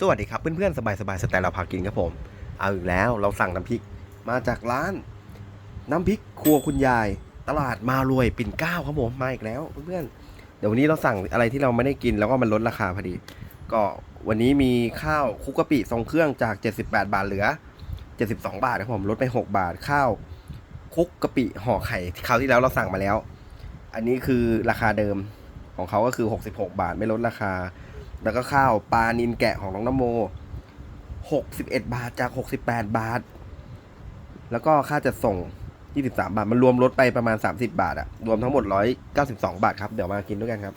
สวัสดีครับเพื่อนๆ สบายสบายๆสไตล์เราพากินครับผม เอาอีกแล้วเราสั่งน้ำพริกมาจากร้าน น้ำพริกครัวคุณยาย ตลาดมารวยปิ่นเก้าครับผมมาอีกแล้วเพื่อนๆเดี๋ยววันนี้เราสั่งอะไรที่เราไม่ได้กินแล้วก็มันลดราคาพอดี ก็วันนี้มีข้าวคุกกะปิทรงเครื่องจาก 78 บาทเหลือ 72 บาทครับผมลดไป 6 บาทข้าวคุกกะปิห่อไข่คราวที่แล้วเราสั่งมาแล้ว อันนี้คือราคาเดิมของเขาก็คือ 66 บาทไม่ลดราคา แล้วก็ข้าวปลานินแกะของน้องน้ำโม 61 บาทจาก 68 บาท แล้วก็ค่าจัดส่ง 23 บาท มันรวมลดไปประมาณ 30 บาทอะรวมทั้งหมด 192 บาทครับ เดี๋ยวมากินด้วยกันครับ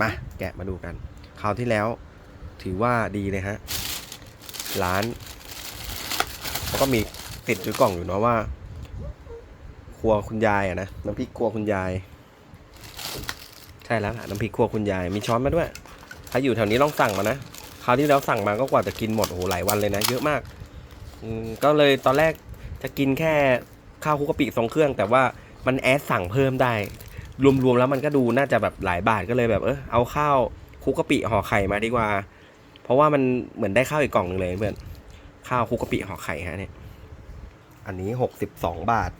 มาแกะมาดูกัน คราวที่แล้วถือว่าดีเลยฮะ ร้านแล้วก็มีติดอยู่กล่องอยู่เนาะว่า ครัวคุณยายอะนะ น้ำพริกครัวคุณยาย ใช่แล้วล่ะน้ำพริกครัวคุณยาย มีช้อนมาด้วย ถ้าอยู่แถวนี้ลองสั่งมานะคราวที่แล้วสั่งมาก็กว่าจะกินหมดโอ้โหหลายวันเลยนะ เยอะมากก็เลยตอนแรกจะกินแค่ข้าวคุกกะปิทรงเครื่อง แต่ว่ามันแอดสั่งเพิ่มได้ รวมๆแล้วมันก็ดูน่าจะแบบหลายบาทก็เลยแบบเออเอาข้าวคุกกะปิห่อไข่มาดีกว่า เพราะว่ามันเหมือนได้ข้าวอีกกล่องหนึ่งเลยเพื่อนข้าวคุกกะปิห่อไข่ฮะเนี่ยอันนี้หกสิบสองบาท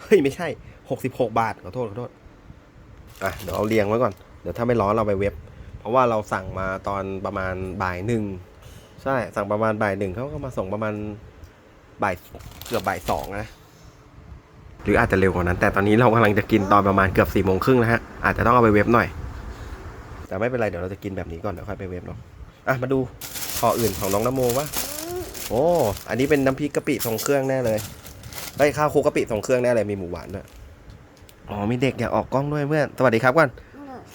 เฮ้ยไม่ใช่หกสิบหกบาทขอโทษขอโทษอะเดี๋ยวเอาเรียงไว้ก่อนเดี๋ยวถ้าไม่ร้อนเราไปเว็บ ราะว่าเราสั่งมาตอนประมาณบ่ายหนึ่งใช่สั่งประมาณบ่ายหนึ่งเขาก็มาส่งประมาณบ่ายเกือบบ่ายสองนะหรืออาจจะเร็วกว่านั้น แต่ตอนนี้เรากำลังจะกินตอนประมาณเกือบสี่โมงครึ่งนะฮะอาจจะต้องเอาไปเว็บหน่อย แต่ไม่เป็นไรเดี๋ยวเราจะกินแบบนี้ก่อนเดี๋ยวค่อยไปเว็บเนาะอะมาดูห่ออื่นของน้องนโมวะโอ้อันนี้เป็นน้ำพริกกะปิทรงเครื่องแน่เลยไอ้ข้าวคลุกกะปิทรงเครื่องแน่เลยมีหมูหวานด้วยอ๋อมีเด็กอยากออกกล้องด้วยเพื่อนสวัสดีครับก่อน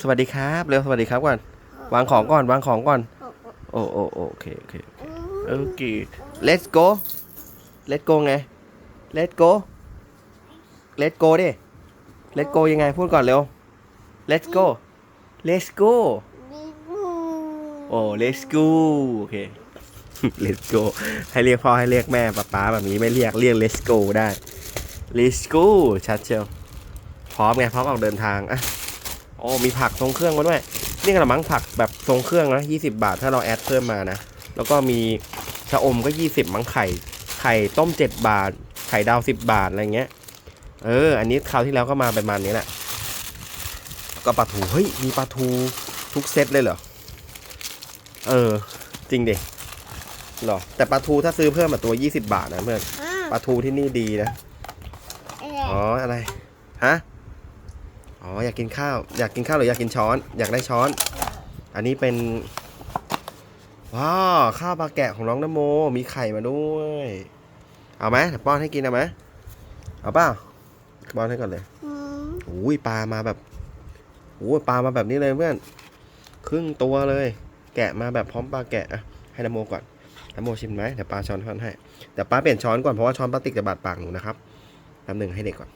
สวัสดีครับเร็วสวัสดีครับก่อน วางของก่อนวางของก่อนโอ้โอ้โอ้โอเคโอเคโอเค let's go let's go ไง let's go let's go ดิ let's go ยังไงพูดก่อนเร็ว let's go let's go โอ้ let's go โอเค let's go ให้เรียกพ่อให้เรียกแม่ป๊าป๊าแบบนี้ไม่เรียกเรียก let's go ได้ let's go ชัดเชียวพร้อมไงพร้อมออกเดินทางอะโอ้มีผักทรงเครื่องมาด้วย นี่กระมังผักแบบทรงเครื่องนะ20 บาทถ้าเราแอดเพิ่มมานะ แล้วก็มีชะอมก็ 20 มังไข่ ไข่ต้ม 7 บาท ไข่ดาว 10 บาท อะไรเงี้ย เออ อันนี้คราวที่แล้วก็มาประมาณนี้แหละ ก็ปลาทู เฮ้ย มีปลาทูทุกเซตเลยเหรอ เออ จริงดิเหรอ แต่ปลาทูถ้าซื้อเพิ่มมาตัว 20 บาทนะเพื่อน ปลาทูที่นี่ดีนะ อ๋อ อะไร ฮะ อ๋ออยากกินข้าวอยากกินข้าวหรืออยากกินช้อน อยากได้ช้อน อันนี้เป็นว้าวข้าวปลาแกะของน้องนโมมีไข่มาด้วย เอาไหมเดี๋ยวป้อนให้กินเอาไหมเอาเปล่าป้อนให้ก่อนเลยอุ้ยปลามาแบบโอ้ยปลามาแบบนี้เลยเพื่อนครึ่งตัวเลย แกะมาแบบพร้อมปลาแกะอะให้นโมก่อนนโมชิมไหมเดี๋ยวปลาช้อนช้อนให้เดี๋ยวป้าเปลี่ยนช้อนก่อนเพราะว่าช้อนพลาสติกจะบาดปากหนูนะครับแป๊บหนึ่งให้เด็กก่อน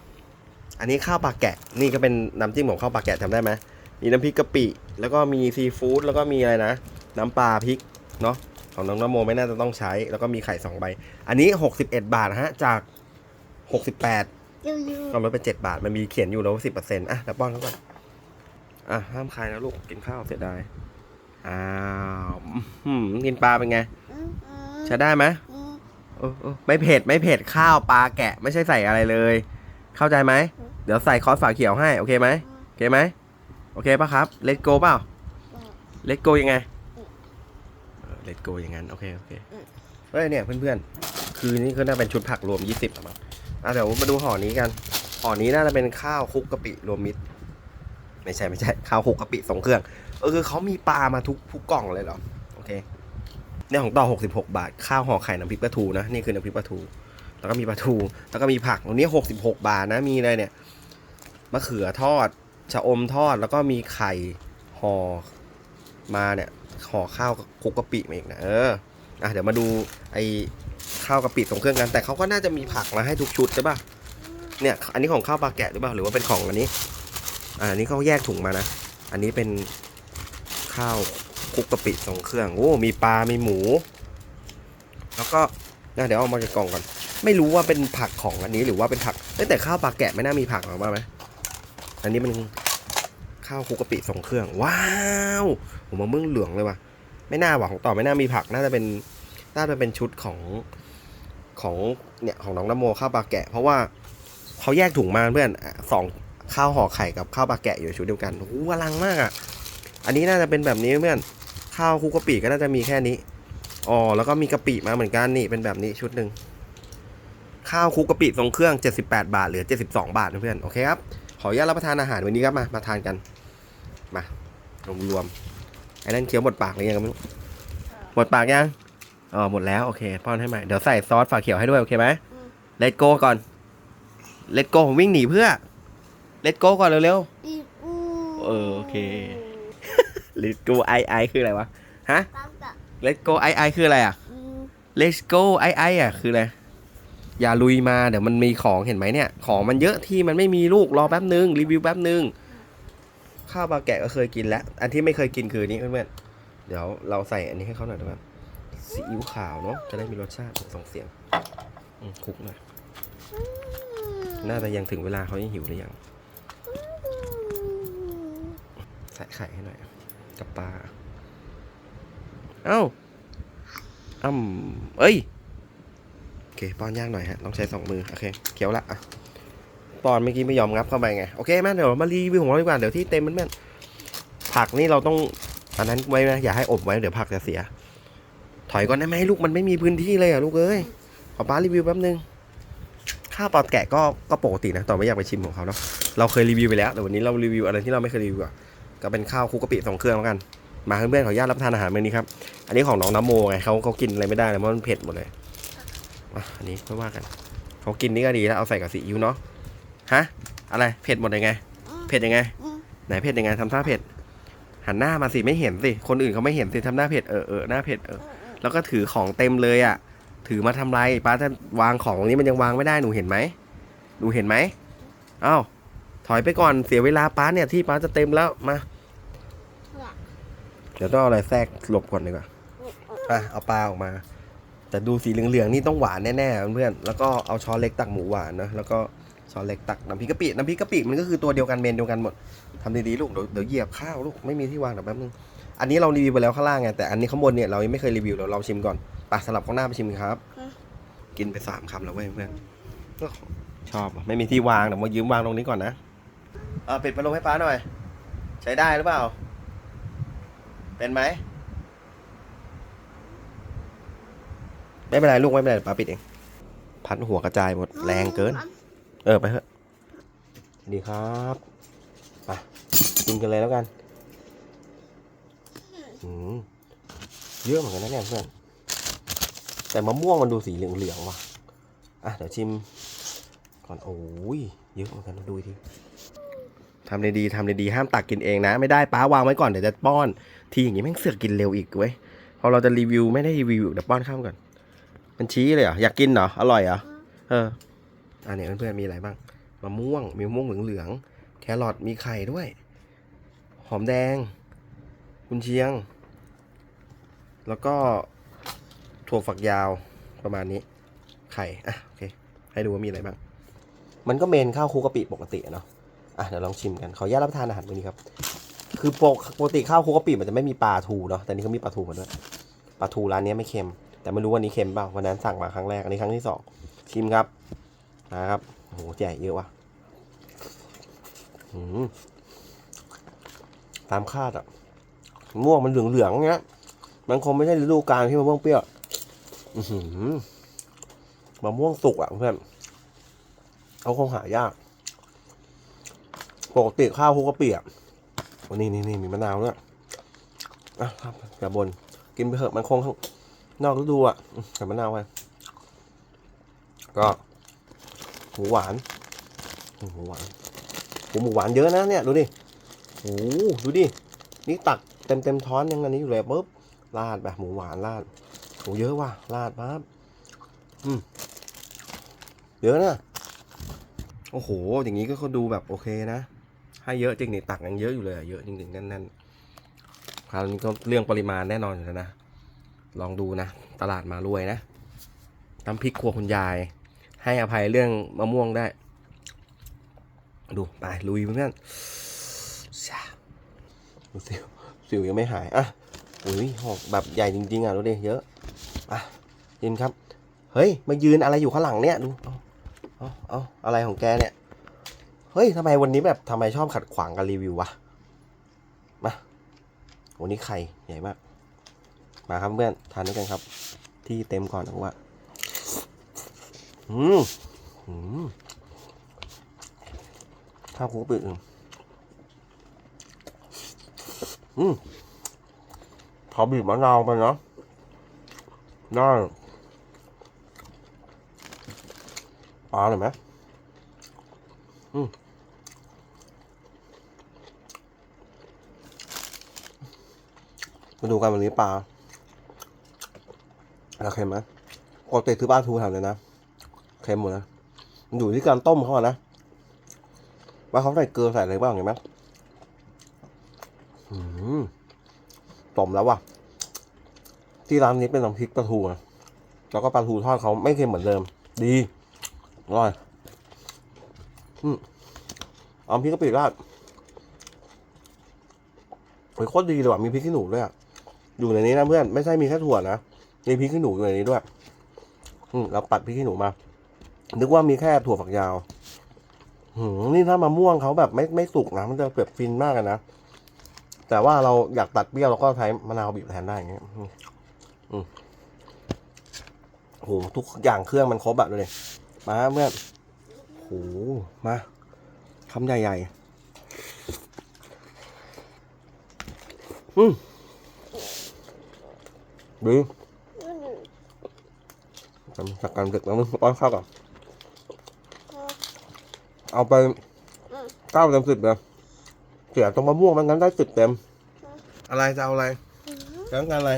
อันนี้ข้าวปลาแกะ นี่ก็เป็นน้ำจิ้มของข้าวปลาแกะจำได้ไหมมีน้ำพริกกะปิ แล้วก็มีซีฟู้ดแล้วก็มีอะไรนะ น้ำปลาพริกเนาะของน้องน้ำโมไม่น่าจะต้องใช้ แล้วก็มีไข่สองใบ อันนี้ 61 บาทฮะจาก68ก็ลดไป7บาท มันมีเขียนอยู่แล้วสิบเปอร์เซ็นต์อะแล้วป้อนเขาก่อนอะห้ามคายนะลูกกินข้าวเสียดายอ้าวอื้อหือกินปลาเป็นไงใช้ได้ไหมเออเออไม่เผ็ดไม่เผ็ดข้าวปลาแกะไม่ใช่ใส่อะไรเลย เข้าใจไหม เดี๋ยวใส่คอสฝาเขียวให้ โอเคไหมโอเคไหมโอเคปะครับ เลตโกเปล่า เลตโกยังไง เลตโกอย่างนั้น โอเค โอเค เฮ้ยเนี่ยเพื่อนๆ คือนี่ก็น่าเป็นชุดผักรวม 20แล้วมั้งอะเดี๋ยวมาดูห่อนี้กัน ห่อนี้น่าจะเป็นข้าวคลุกกะปิรวมมิตร ไม่ใช่ไม่ใช่ ข้าวคลุกกะปิสองเครื่อง เออคือเขามีปลามาทุกทุกกล่องเลยเหรอ โอเค เนี่ยของต่อ 66 บาท ข้าวห่อไข่น้ำพริกปลาทูนะ นี่คือน้ำพริกปลาทู แล้วก็มีปลาทู แล้วก็มีผักตรงนี้66บาทนะ มีอะไรเนี่ย มะเขือทอด ชะอมทอด แล้วก็มีไข่ห่อมาเนี่ยห่อข้าวคุกกะปิมาอีกนะ เออ อะเดี๋ยวมาดูไอ้ข้าวกะปิส่งเครื่องกัน แต่เขาก็น่าจะมีผักมาให้ทุกชุดใช่ป่ะ เนี่ย อันนี้ของข้าวปลาแกะหรือเปล่า หรือว่าเป็นของอันนี้ อ่าอันนี้เขาแยกถุงมานะ อันนี้เป็นข้าวคุกกะปิส่งเครื่อง โอ้ มีปลา มีหมู แล้วก็นะเดี๋ยวเอามาจากกล่องก่อน ไม่รู้ว่าเป็นผักของอันนี้หรือว่าเป็นผักเอ้ยแต่ข้าวปลาแกะไม่น่ามีผักหรอกว่าไหมอันนี้มันข้าวคุกกะปิส่งเครื่อง ว้าวผมมามึงเหลืองเลยว่ะไม่น่าหวังต่อไม่น่ามีผักน่าจะเป็นน่าจะเป็นชุดของของเนี่ยของน้องนโมข้าวปลาแกะ เพราะว่าเขาแยกถุงมาเพื่อนสองข้าวห่อไข่กับข้าวปลาแกะอยู่ชุดเดียวกันโอ้โหอลังมากอะอันนี้น่าจะเป็นแบบนี้เพื่อนข้าวคุกกะปิก็น่าจะมีแค่นี้อ๋อแล้วก็มีกะปิมาเหมือนกันนี่เป็นแบบนี้ชุดหนึ่ง ข้าวคลุกกะปิทรงเครื่อง 78 บาทเหลือ 72 บาทนะเพื่อนโอเคครับ ขออนุญาตรับประทานอาหารวันนี้ครับมามาทานกัน มารวมๆไอ้นั่นเคี้ยวหมดปากหรือยังก็ไม่รู้หมดปากยังอ๋อหมดแล้วโอเคป้อนให้ใหม่เดี๋ยวใส่ซอสฝาเขียวให้ด้วยโอเคไหมเลตโก้ก่อนเลตโก้ผมวิ่งหนีเพื่อเลตโก้ก่อนเร็วอีกูเออโอเคๆเลตโก้ไอไอคืออะไรวะฮะตั้งแต่เลตโก้ไอไอคืออะไรอะอืม Let's go ไอไออะคืออะไร อย่าลุยมาเดี๋ยวมันมีของเห็นไหมเนี่ย ของมันเยอะที่มันไม่มีลูกรอแป๊บนึงรีวิวแป๊บนึงข้าวปลาแกะก็เคยกินแล้ว อันที่ไม่เคยกินคืออนนี้เพื่อนๆเดี๋ยวเราใส่อันนี้ให้เขาหน่อยนะครับซีอิ๊วขาวเนาะจะได้มีรสชาติส่งเสียงคลุกหน่อยน่าจะยังถึงเวลาเขายังหิวหรือยังใส่ไข่ให้หน่อยกับปลาเอ้าอ้ำเอ้ย เคป้อนยากหน่อยฮะต้องใช้สองมือโอเคเคี้ยวละอะป้อนเมื่อกี้ไม่ยอมงับเข้าไปไงโอเคแม่เดี๋ยวมารีวิวของเราดีกว่าเดี๋ยวที่เต็มมันแม่ผักนี่เราต้องอันนั้นไว้นะอย่าให้อบไว้เดี๋ยวผักจะเสีย ถอยก่อนได้ไหมลูกมันไม่มีพื้นที่เลยอะลูกเอ้ยขอป้ารีวิวแป๊บนึงข้าวปลาแกะก็ก็ปกตินะต่อไม่อยากไปชิมของเขาเนาะเราเคยรีวิวไปแล้วแต่วันนี้เรารีวิวอะไรที่เราไม่เคยรีวิวอะก็เป็นข้าวคุกกะปิสองเครื่องแล้วกันมาเพื่อนๆขออนุญาตรับประทานอาหารมื้อนี้ครับอันนี้ของน้องน้ำโมไงเขาเขากินอะไรไม่ได้เลยเพราะมันเผ็ดหมดเลย อะอันนี้ไม่ว่ากันเขากินนี่ก็ดีแล้วเอาใส่กับซีอิ๊วเนาะฮะอะไรเผ็ดหมดยังไง เผ็ดยังไงอืมไหนเผ็ดยังไงทำท่าเผ็ดหันหน้ามาสิไม่เห็นสิคนอื่นเขาไม่เห็นสิทำหน้าเผ็ดเออเออหน้าเผ็ดเออแล้วก็ถือของเต็มเลยอะ ถือมาทำไรป้าจะวางของตรงนี้มันยังวางไม่ได้หนูเห็นไหมหนูเห็นไหมเอ้าถอยไปก่อนเสียเวลาป้าเนี่ยที่ป้าจะเต็มแล้วมาเดี๋ยวต้องเอาอะไรแทรกหลบก่อนดีกว่าอะเอาปลาออกมา แต่ดูสีเหลืองๆนี่ต้องหวานแน่ๆเพื่อนๆแล้วก็เอาช้อนเล็กตักหมูหวานนะแล้วก็ช้อนเล็กตักน้ำพริกกะปิน้ำพริกกะปิมันก็คือตัวเดียวกันเมนเดียวกันหมดทำดีๆลูกเดี๋ยวเดี๋ยวเหยียบข้าวลูกไม่มีที่วางเดี๋ยวแป๊บนึงอันนี้เรารีวิวไปแล้วข้างล่างไงแต่อันนี้ข้างบนเนี่ยเรายังไม่เคยรีวิวเราลองชิมก่อนไปสลับข้างหน้าไปชิมครับ กินไปสามคำแล้วเว้ยเพื่อนชอบอะไม่มีที่วางเดี๋ยวมายืมวางตรงนี้ก่อนนะเออปิดพัดลมให้ป้าหน่อย ใช้ได้หรือเปล่า เป็นไหม ไม่เป็นไรลูกไม่เป็นไรป้าปิดเอง พัดหัวกระจายหมดแรงเกิน เออไปเถอะดีครับไปกินกันเลยแล้วกันอืมเยอะเหมือนกันนะเนี่ยเพื่อนแต่มะม่วงมันดูสีเหลืองๆว่ะอะเดี๋ยวชิมก่อนโอ้ยเยอะเหมือนกันดูทีทำดีๆทำดีๆห้ามตักกินเองนะ ไม่ได้ป้าวางไว้ก่อนเดี๋ยวจะป้อน ทีอย่างงี้แม่งเสือกกินเร็วอีกเว้ยพอเราจะรีวิวไม่ได้รีวิวเดี๋ยวป้อนข้ามก่อน มันชี้เลยเหรออยากกินเหรออร่อยเหรอเอออันนี้เพื่อนๆมีอะไรบ้างมะม่วงมีมะม่วงเหลืองๆแครอทมีไข่ด้วย หอมแดง กุนเชียง แล้วก็ถั่วฝักยาวประมาณนี้ ไข่อะโอเค ให้ดูว่ามีอะไรบ้าง มันก็เมนข้าวคลุกกะปิปกติเนาะอะเดี๋ยวลองชิมกันขออนุญาตรับประทานอาหารวันนี้ครับ คือปกปกติข้าวคลุกกะปิมันจะไม่มีปลาทูเนาะแต่นี่เขามีปลาทูมาด้วยปลาทูร้านนี้ไม่เค็ม แต่ไม่รู้วันนี้เค็มเปล่าวันนั้นสั่งมาครั้งแรกอันนี้ครั้งที่สองชิมครับนะครับโหใหญ่เยอะว่ะตามคาดอะม่วงมันเหลืองๆเงี้ยมันคงไม่ใช่ฤดูกาลที่มะม่วงเปรี้ยวมะม่วงสุกอะเพื่อนเขาคงหายากปกติข้าวคุกกะปิอะวันนี้นี่นี่มีมะนาวด้วยอะครับอย่าบนกินไปเถอะมันคง นอกฤดูอะใส่มะนาวไปก็หมูหวานหมูหวานโหหมูหวานเยอะนะเนี่ยดูดิโอ้ดูดินี่ตักเต็มเต็มช้อนยังอันนี้อยู่เลยปุ๊บราดแบบหมูหวานราดโอ้เยอะว่ะราดปั๊บอืมเยอะนะโอ้โห อย่างนี้ก็เขาดูแบบโอเคนะ ให้เยอะจริงนี่ตักยังเยอะอยู่เลยอะเยอะจริงๆแน่นๆคราวนี้ก็เรื่องปริมาณแน่นอนอยู่แล้วนะ ลองดูนะ ตลาดมารวยนะน้ำพริกครัวคุณยาย ให้อภัยเรื่องมะม่วงได้ ดู ไป ลุยเพื่อนสิวสิวยังไม่หาย อะอุ้ยหอกแบบใหญ่จริง ๆ อะ ดูดิ เยอะ อะยินครับ เฮ้ย มายืนอะไรอยู่ข้างหลังเนี่ย ดู เอาเอาเอาอะไรของแกเนี่ย เฮ้ยทำไมวันนี้แบบทำไมชอบขัดขวางการรีวิววะ มาวันนี้ไข่ใหญ่มาก มาครับเพื่อนทานด้วยกันครับ ที่เต็มก่อนนะว่าอืมอืมข้าวคุกปิดอืมอืมขอบีบมะนาวไปเนาะได้ปลาหน่อยไหมอืมมาดูกันวันนี้ปลา แล้วเค็มไหมปกติซื้อปลาทูแถวเลยนะเค็มหมดนะมันอยู่ที่การต้มเขาอะนะว่าเขาใส่เกลือใส่อะไรบ้างเห็นไหมอืมต้มแล้วว่ะ ที่ร้านนี้เป็นน้ำพริกปลาทูนะแล้วก็ปลาทูทอดเขาไม่เค็มเหมือนเดิม ดีอร่อยอืมเอาพริกกะปิราดโอ้ยโคตรดีเลยว่ะมีพริกขี้หนูด้วยอะอยู่ในนี้นะเพื่อน ไม่ใช่มีแค่ถั่วนะ มีพริกขี้หนูอยู่ในนี้ด้วย อืมเราปัดพริกขี้หนูมา นึกว่ามีแค่ถั่วฝักยาวหืมนี่ถ้ามะม่วงเขาแบบไม่ไม่สุกนะมันจะแบบฟินมากเลยนะ แต่ว่าเราอยากตัดเปรี้ยวเราก็ใช้มะนาวบีบแทนได้อย่างเงี้ยอืมอืมโหทุกอย่างเครื่องมันครบอะดูดิมาเพื่อนโหมาคำใหญ่ๆ อืมดี ทำจากการดึกแล้วมึงป้อนข้าวก่อนเอาไปเก้าเต็มสิบเลยเสียตรงมะม่วงมันงั้นได้สิบเต็ม อะไรจะเอาอะไรต้องการอะไร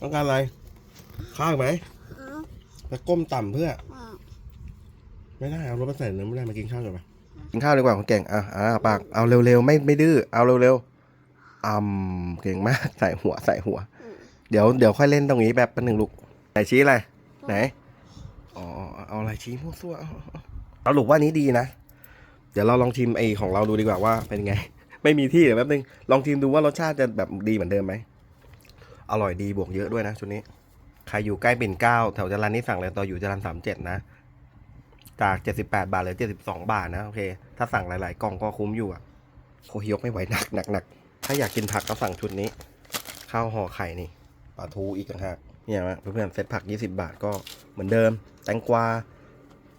ต้องการอะไร ข้าวอีกไหมจะก้มต่ำเพื่อ ไม่ได้เอารถมาใส่เนื้อไม่ได้มากินข้าวก่อนไปกินข้าวดีกว่าของเก่งอะอ่าปากเอาเร็วๆไม่ไม่ดื้อเอาเร็วๆอ่ำเก่งมากใส่หัวใส่หัว เดี๋ยวเดี๋ยวค่อยเล่นตรงนี้แบบเป็นหนึ่งลูกไหนชี้อะไร ไหน อ๋อ เอาอะไรชี้มั่วซั่วเอาเอาเอาเอาลูกว่านี้ดีนะ เดี๋ยวเราลองชิมไอของเราดูดีกว่าว่าเป็นไง ไม่มีที่เดี๋ยวแป๊บนึง ลองชิมดูว่ารสชาติจะแบบดีเหมือนเดิมไหม อร่อยดีบวกเยอะด้วยนะชุดนี้ ใครอยู่ใกล้ปิ่นเก้าแถวจรันนี่สั่งเลยต่ออยู่จรันสามเจ็ดนะ จาก78บแปดบาทเหลือ72บสองบาทนะโอเค ถ้าสั่งหลาย ๆ กล่องก็คุ้มอยู่อะโคยกไม่ไหวหนักหนักหนักถ้าอยากกินผักก็สั่งชุดนี้ ข้าวห่อไข่นี่ปลาทูอีกต่างหาก เนี่ยเพื่อนๆเซ็ตผัก 20 บาทก็เหมือนเดิม แตงกวา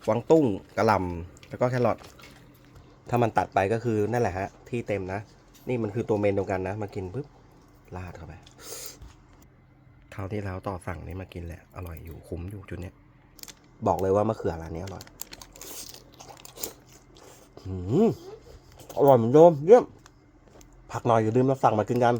กวางตุ้งกระหล่ำแล้วก็แครอทถ้ามันตัดไปก็คือนั่นแหละฮะ ที่เต็มนะ นี่มันคือตัวเมนเดียวกันนะ มากินปุ๊บราดเข้าไปคราวที่แล้วต่อสั่งนี้มากินแหละ อร่อยอยู่คุ้มอยู่จุดเนี้ยบอกเลยว่ามะเขือร้านนี้อร่อยอืมอร่อยเหมือนเดิมเยี่ยมผักหน่อยอย่าลืมเราสั่งมากินกัน